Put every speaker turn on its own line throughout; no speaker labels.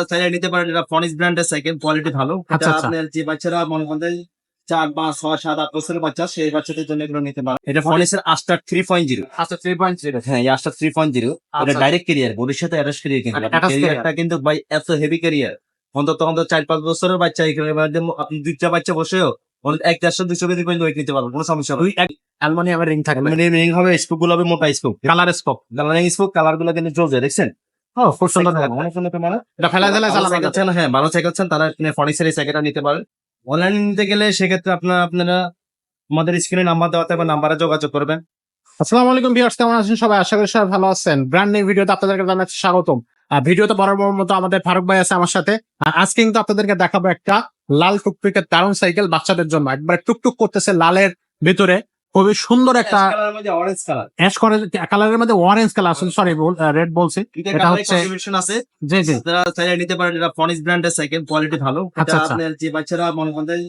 চাইলে নিতে পারেন এটা ফনিস ব্র্যান্ডের সাইকেল কোয়ালিটি ভালো।
আচ্ছা,
এটা
আচ্ছা।
আপনার যে বাচ্চারা মনে করেন চার পাঁচ ছয় সাত আট বছরের বাচ্চা সেই বাচ্চাদের জন্য এগুলো নিতে পারেন। এটা ফনিসের আস্টার থ্রি পয়েন্ট জিরো
আচ্ছা থ্রি পয়েন্ট জিরো
হ্যাঁ আস্টার থ্রি পয়েন্ট জিরো এটা
আচ্ছা।
ডাইরেক্ট ক্যারিয়ার বডির সাথে অ্যাটাচ ক্যারিয়ার কিন্তু ক্যারিয়ারটা কিন্তু ভাই এত হেভি ক্যারিয়ার অন্তত অন্তত চার পাঁচ বছরের বাচ্চা আপনি দুইটা বাচ্চা বসেও এক দেড়শো দুশো কেজি পর্যন্ত ওয়েট নিতে পারবেন কোনো সমস্যা হবে
অ্যালমোনিয়ামের রিং থাকবে।
রিং হবে স্কুপগুলো হবে মোটা scoop
colour scope
colouring scoop কালারগুলো কিন্তু চলছে দেখছেন?
ও খুব সুন্দর
অনেক সুন্দর মানে।
এটা ফেলা ফেলা
সাইকেল হ্যাঁ ভালো সাইকেল চান তারা ফর্নিচার এই সাইকেলটা নিতে পারেন অনলাইন নিতে গেলে সেক্ষেত্রে আপনারা আপনারা আমাদের স্ক্রিনে নাম্বার দেওয়া থাকবে নাম্বারে যোগাযোগ করবেন।
আসসালামু আলাইকুম ভিউয়ার্স কেমন আছেন সবাই? আশা করি সবাই ভালো আছেন। ব্র্যান্ড নিউ ভিডিওতে আপনাদেরকে জানাচ্ছি স্বাগতম। আর ভিডিওতে বরাবর মতো আমাদের ফারুক ভাই আছে আমার সাথে। আজকে কিন্তু আপনাদেরকে দেখাবো একটা লাল টুকটুকের দারুণ সাইকেল বাচ্চাদের জন্য। একবার টুকটুক করতেছে লালের ভিতরে। খুবই সুন্দর একটা
কালারের মধ্যে অরেঞ্জ কালার
অ্যাশ কালারের মধ্যে অরেঞ্জ কালার আসলে সরি রেড বলছি। এটা হচ্ছে
আছে।
জি জি।
চাইলে নিতে পারেন এটা ফনিস ব্র্যান্ডের সাইকেল কোয়ালিটি ভালো।
আচ্ছা,
এটা
আচ্ছা।
আপনার যে বাচ্চারা মনে করেন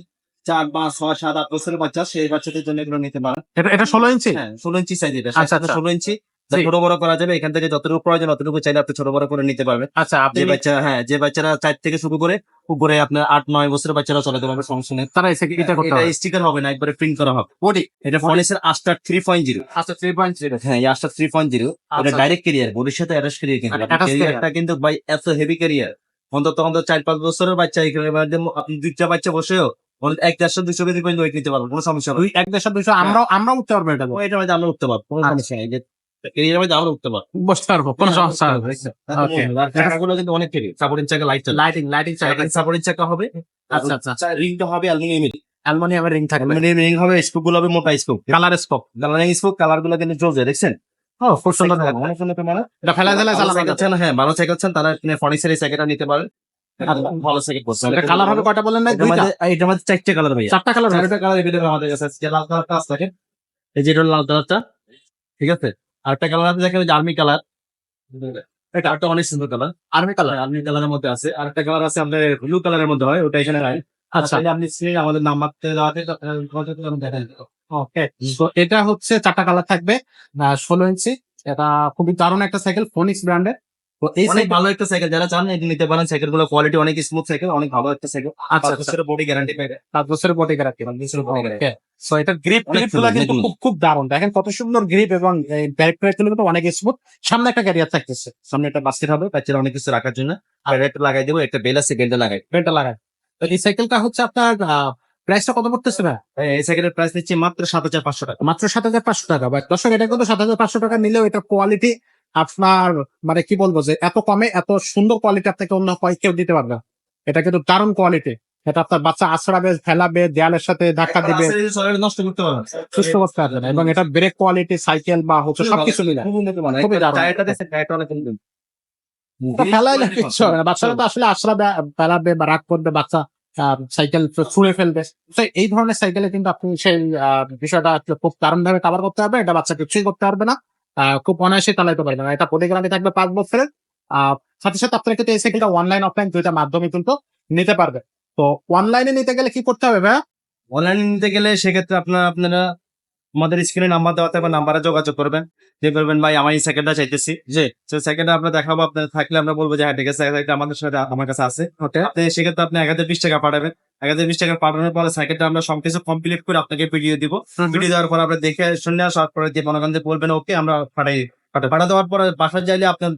চার পাঁচ ছয় সাত আট বছরের বাচ্চা সেই বাচ্চাদের জন্য এগুলো নিতে পারেন।
এটা এটা ষোলো ইঞ্চি?
হ্যাঁ ষোলো ইঞ্চি সাইজ এটা।
আচ্ছা, আচ্ছা।
ষোলো ইঞ্চি। ছোট বড় করা যাবে এখান থেকে যতটুকু প্রয়োজন ততটুকু চাইলে আপনি ছোট বড় করে নিতে পারবেন।
আচ্ছা আপনি
যে বাচ্চা হ্যাঁ যে বাচ্চারা চার থেকে শুরু করে উপরে আপনার আট নয় বছরের বাচ্চারা চলাতে পারবে সমস্যা নেই।
তারা এসে এটা করতে
এটা
হবে?
স্টিকার হবে না একবারে প্রিন্ট করা হবে।
বডি
এটা ফনিসের আস্টার থ্রি পয়েন্ট জিরো
আচ্ছা থ্রি পয়েন্ট জিরো
হ্যাঁ এই আস্টার থ্রি পয়েন্ট জিরো এটা
আচ্ছা।
ডাইরেক্ট ক্যারিয়ার বডির সাথে অ্যাটাচ ক্যারিয়ার কিন্তু
মানে
ক্যারিয়ারটা কিন্তু ভাই এত হেভি ক্যারিয়ার অন্তত অন্তত চার পাঁচ বছরের বাচ্চা এখানে আপনি দুইটা বাচ্চা বসেও এক দেড়শো দুশো কেজি পর্যন্ত ওয়েট নিতে পারবেন কোনো সমস্যা হবে
এক দেড়শো দুইশো আমরাও আমরাও উঠতে পারব এটা
না। এটার আমরা উঠতে পারব কোনো
আচ্ছা।
সমস্যা নেই। যে ক্যারিয়ারের মধ্যে আমরা উঠতে পারব
বসতে পারব কোনো সমস্যা হবে
চাকাগুলো কিন্তু অনেক ক্যারিয়ার সাপোর্টিং চাকা লাইট
লাইটিং লাইটিং
সাপোর্টিং চাকা হবে
আচ্ছা আচ্ছা
রিংটা হবে অ্যালুমিনিয়ামের
অ্যালমোনিয়ামের রিং থাকবে
অ্যালুমিনিয়াম রিং হবে স্কুপগুলো হবে মোটা scoop
colour scope
colouring scoop কালারগুলো কিন্তু চলছে দেখছেন
ও খুব সুন্দর
অনেক সুন্দর মানে
এটা ফেলা ফেলা চালানো
হ্যাঁ ভালো সাইকেল তারা ফর্নিচার এই সাইকেলটা নিতে পারেন ভালো সাইকেল করছে
কালার হবে কয়টা বলেন না দুইটা
চারটে কালার
চারটা কালার
চারটা কালার এভেলেবল আমাদের কাছে লাল কালারটা আছে এই যে লাল কালারটা ঠিক আছে আর একটা কালার আছে দেখেন আর্মি কালার এটা একটা অনেক সুন্দর কালার
আর্মি কালার
আর্মি কালারের মধ্যে আছে। আর একটা কালার আছে আপনার ব্লু কালারের মধ্যে হয় ওটা এখানে নাই।
আচ্ছা।
আপনি আমাদের নাম মারতে দেওয়াতে দেখেন
ওকে তো এটা হচ্ছে চারটা কালার থাকবে। ষোলো ইঞ্চি এটা খুবই দারুণ একটা সাইকেল ফোনিক্স ব্র্যান্ডের
অনেক
সাইকেল
ভালো একটা সাইকেল যারা চান নিতে পারেন। সাইকেলগুলো কোয়ালিটি অনেক স্মুথ সাইকেল অনেক ভালো একটা সাইকেল
আচ্ছা
বছরের বডি গ্যারান্টি পাবে
পাঁচ বছরের বডি গ্যারান্টি
পাঁচ বছরের বডি গ্যারান্টি
সো এটা গ্রিপ
গ্রিপগুলো
কিন্তু খুব খুব দারুণ। দেখেন কত সুন্দর গ্রিপ এবং ব্যাক প্লেটগুলো কিন্তু অনেক স্মুথ সামনে একটা ক্যারিয়ার থাকতেছে।
সামনে একটা বাস্কেট হবে। বাচ্চারা অনেক কিছু রাখার জন্য। আর একটা লাগাই দেবো একটা বেল আছে বেলটা লাগাই।
বেলটা লাগায় তো এই সাইকেলটা হচ্ছে আপনার প্রাইসটা কত পড়তেছে না
এই সাইকেলের প্রাইস নিচ্ছে মাত্র সাত হাজার পাঁচশো টাকা।
মাত্র সাত হাজার পাঁচশো টাকা। বা দর্শক এটা কিন্তু সাত হাজার পাঁচশো টাকা নিলেও এটা কোয়ালিটি আপনার মানে কি বলব যে এত কমে এত সুন্দর কোয়ালিটি আপনাকে অন্য কেউ দিতে পারবে এটা কিন্তু দারুণ কোয়ালিটি এটা আপনার বাচ্চা আছড়াবে ফেলাবে দেয়ালের সাথে ধাক্কা দিবে।
নষ্ট করতে পারবেন
সুস্থ করতে পারবে না। এবং এটা ব্রেক কোয়ালিটি সাইকেল বা হচ্ছে সবকিছু মিলে। খুবই দারুণ। ফেলাই হবে না। বাচ্চারা তো আসলে আছড়াবে ফেলাবে বা রাগ করবে বাচ্চা আহ, সাইকেল ছুঁড়ে ফেলবে। তো এই ধরনের সাইকেলে কিন্তু আপনি সেই বিষয়টা খুব দারুণ ভাবে কাভার করতে হবে এটা বাচ্চা কিছুই করতে পারবে না। খুব অনায়াসে চালাইতে পারবেন না। এটা প্রতি গ্রামে থাকবে পাঁচ বছরের। সাথে সাথে আপনার ক্ষেত্রে এসে কিন্তু অনলাইন অফলাইন দুইটা মাধ্যমে কিন্তু নিতে পারবে তো অনলাইনে নিতে গেলে কি করতে হবে ভাইয়া?
অনলাইনে নিতে গেলে সেক্ষেত্রে আপনার, আপনারা আমাদের স্ক্রিনে নাম্বার দেওয়া থাকবে নাম্বারে যোগাযোগ করবেন। যে বলবেন ভাই আমার এই সেকেন্ডটা চাইতেছি। যে সেকেন্ডটা আপনার দেখাবো আপনার থাকলে আমরা বলব যে হ্যাঁ ঠিক আছে আমাদের সাথে আমার কাছে আছে। সেক্ষেত্রে আপনি এক হাজার বিশ টাকা পাঠাবেন। এক হাজার বিশ টাকা পাঠানোর পরে সাইকেলটা আমরা সবকিছু কমপ্লিট করে আপনাকে ভিডিও দিব। ভিডিও দেওয়ার পর আমরা দেখে শুনে আসার পরে যে মনে বলবেন ওকে আমরা পাঠাই পাঠা দেওয়ার পরে বাসায় যাইলে আপনার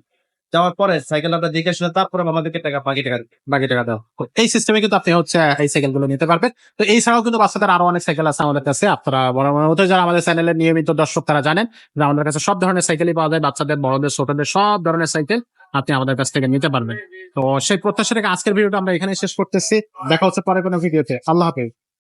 যাওয়ার পরে সাইকেল আমরা দেখে শুনে তারপরে আমাদেরকে টাকা বাকি টাকা
বাকি টাকা দাও। এই সিস্টেমে কিন্তু আপনি হচ্ছে, এই সাইকেলগুলো নিতে পারবেন। তো এই ছাড়াও কিন্তু বাচ্চাদের আরও অনেক সাইকেল আছে আমাদের কাছে। আপনারা বড় বড় মতো যারা আমাদের চ্যানেলের নিয়মিত দর্শক তারা জানেন যে আমাদের কাছে সব ধরনের সাইকেলই পাওয়া যায়। বাচ্চাদের, বড়দের, ছোটদের সব ধরনের সাইকেল আপনি আমাদের কাছ থেকে নিতে পারবেন। তো সেই প্রত্যাশা রেখে আজকের ভিডিওটা আমরা এখানে শেষ করতেছি। দেখা হচ্ছে পরে কোনো ভিডিওতে আল্লাহ হাফেজ।